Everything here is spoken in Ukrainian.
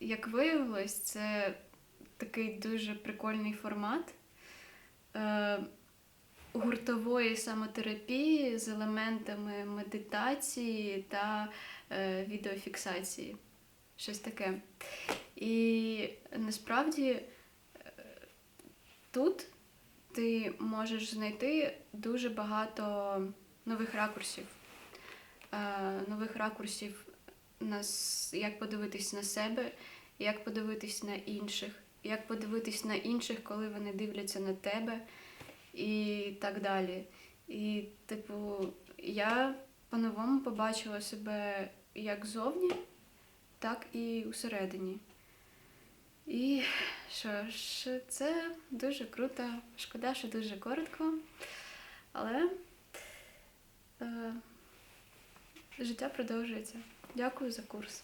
як виявилось, це такий дуже прикольний формат е, гуртової самотерапії з елементами медитації та е, відеофіксації. Щось таке. І насправді е, тут ти можеш знайти дуже багато нових ракурсів. Е, нових ракурсів на як подивитись на себе, як подивитись на інших, як подивитись на інших, коли вони дивляться на тебе, і так далі. І, типу, я по-новому побачила себе як зовні, так і усередині. І що ж, це дуже круто. Шкода, що дуже коротко. Але е, життя продовжується. Дякую за курс.